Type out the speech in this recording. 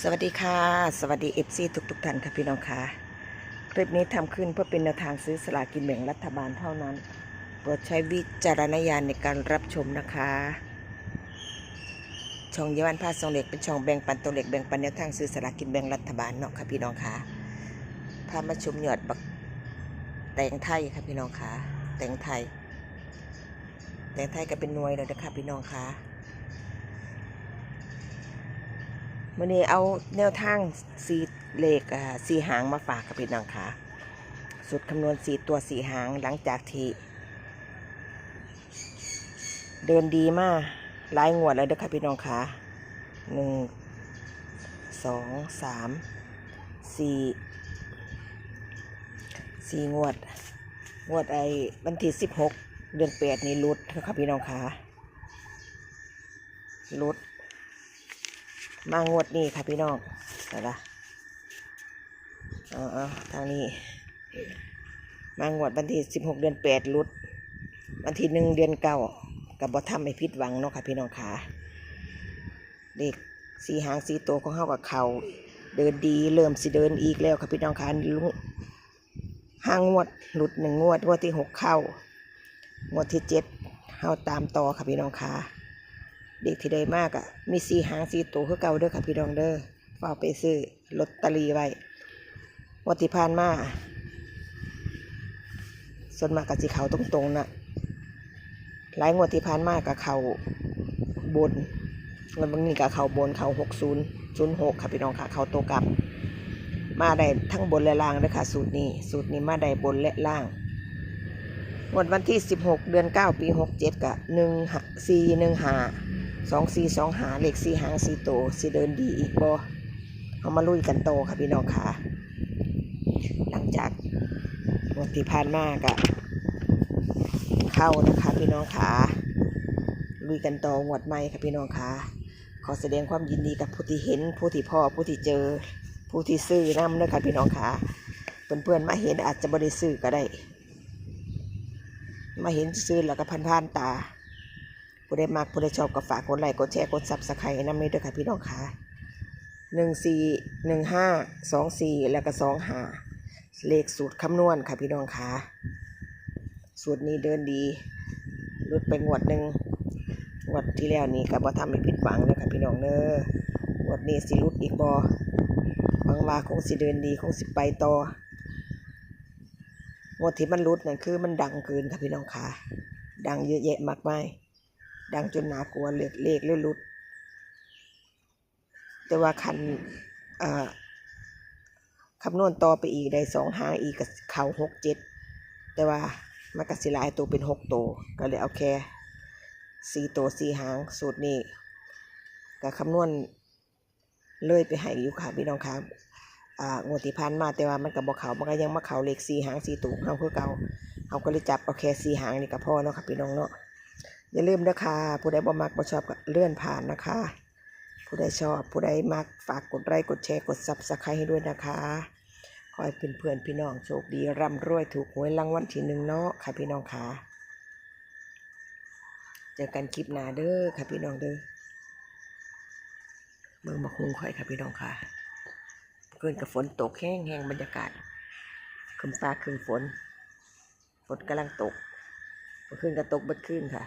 สวัสดีค่ะ สวัสดีเอฟซีทุกทุกๆท่านค่ะพี่น้องค่ะ คลิปนี้ทำขึ้นเพื่อเป็นแนวทางซื้อสลากกินแบ่งรัฐบาลเท่านั้นโปรดใช้วิจารณญาณในการรับชมนะคะ ช่องเยาวันพาสองเหล็กเป็นช่องแบ่งปันตัวเหล็กแบ่งปันแนวทางซื้อสลากกินแบ่งรัฐบาลเนาะค่ะพี่น้องค่ะพามาชมยอดบักแตงไทยค่ะพี่น้องค่ะ แตงไทย แตงไทยก็เป็นหน่วยเลยนะคะพี่น้องค่ะ มื่อนี้เอาแนวทางสีเลขอ่าสีหางมาฝากกับพี่น้องค่ะสุดคำนวณสีตัวสีหางหลังจากที่เดินดีมากหลายงวดแล้วเด้อค่ะพี่น้องค่ะหนึ่งสองสามสี่สี่งวด งวดไอ้วันที่สิบหกเดือนแปดนี่ลุดเด้อค่ะพี่น้องค่ะลุด มางวดนี้ค่ะพี่น้องเดี๋ยวละอาเอทางนี้ มางวดวันที่สิบหกเดือนแปดรุด วันที่หนึ่งเดือนเก้ากับบอทำให้ผิดหวังเนาะค่ะพี่น้องขาเด็กสีหางสีโตวของเขากับเขาเดินดีเริ่มสิเดินอีกแล้วค่ะพี่น้องขาลุงห้างวดหลุดหนึ่งงวดงวดที่หกเข้างวดที่เจ็ดเฮาตามต่อค่ะพี่น้องขา เด็กที่ได้มากอะ มีสีหางสีตัวคือเก่าเด้อค่ะพี่น้องเด้อฝากไปซื้อลอตเตอรี่ไว้งวัติพานมาส่วนมากกับสีเขาตรงๆนะหลายงวดที่ผ่านมากับเขาบนเงินบางนี้กับเขาบนเขาหกศูนย์ศูนย์หกค่ะพี่น้องค่ะ เขาโตกลับ มาได้ทั้งบนและล่างเลยค่ะสูตรนี้ สูตรนี้มาได้บนและล่างงวดวันที่16เดือน9ปี67กับ1 4 1 5 2 4 2หา สองสี่สองหาเหลข4หาง4โตสิเดินดีอีกบ่เอามาลุยกันโตค่ะพี่น้องค่ะ หลังจากงวดที่ผ่านมาก็เข้านะคะพี่น้องค่ะลุยกันต่องวดใหม่ค่ะพี่น้องค่ะ ขอแสดงความยินดีกับผู้ที่เห็น ผู้ที่พ่อผู้ที่เจอ ผู้ที่ซื้อน้ำด้วยค่ะพี่น้องค่ะเพื่อนๆมาเห็นอาจจะบริซื้อก็ได้ มาเห็นซื้อแล้วก็พันผ่านตา ผู้ใดมักผู้ใดชอบก็ฝากกดไลค์กดแชร์กดซับสไครต์น้ำนี้ด้วยค่ะพี่น้องค่ะหนึ่งสี่หนึ่งห้าสองสี่แล้วก็สองห้าเลขสูตรคำนวณค่ะพี่น้องค่ะสูตรนี้เดินดีรุดไปงวดหนึ่งงวดที่แล้วนี่ก็บ่ทำให้ผิดหวังเลยค่ะพี่น้องเนองวดนี้สิรุดอีกบ่หวังว่าคงสิเดินดีคงสิไปต่องวดที่มันรุดนั่นคือมันดังเกินค่ะพี่น้องค่ะดังเยอะแยะมากมาย ดังจนนากลัวเลขเลขเลยรุด แต่ว่าคันคำนวณต่อไปอีกได้สองหางอีกกับเข่าหกเจ็ดแต่ว่ามันก็สิลายตัวเป็นหกตัวก็เลยเอาแค่สี่ตัวสี่หางสูตรนี้ก็คำนวณเลยไปให้อยู่ค่ะพี่น้องครับอ่างวดที่ผ่านมาแต่ว่ามันกับบ่เขามันก็ยังมาเขาเลขสี่หางสี่ตูเฮาคือเก่าเฮาก็เลยจับเอาแค่สี่หางนี่ก็พอเนาะค่ะพี่น้องเนาะ อย่าลืมเด้อค่ะผู้ใดบ่มักบ่ชอบก็เลื่อนผ่านนะคะ ผู้ใดชอบผู้ใดมักฝากกดไลค์กดแชร์กด Subscribe ให้ด้วยนะคะขอให้เพื่อนๆพี่น้องโชคดีร่ำรวยถูกหวยรางวัลที่หนึ่งเนาะค่ะพี่น้องค่ะเจอกันคลิปหน้าเด้อค่ะพี่น้องเด้อเมืองมาคุงค่อยค่ะพี่น้องค่ะเกินกับฝนตกแห้งแห้งบรรยากาศคืมฟ้าคืมฝนฝนกำลังตกเมื่อคืนก็ตกเบัดคืนค่ะ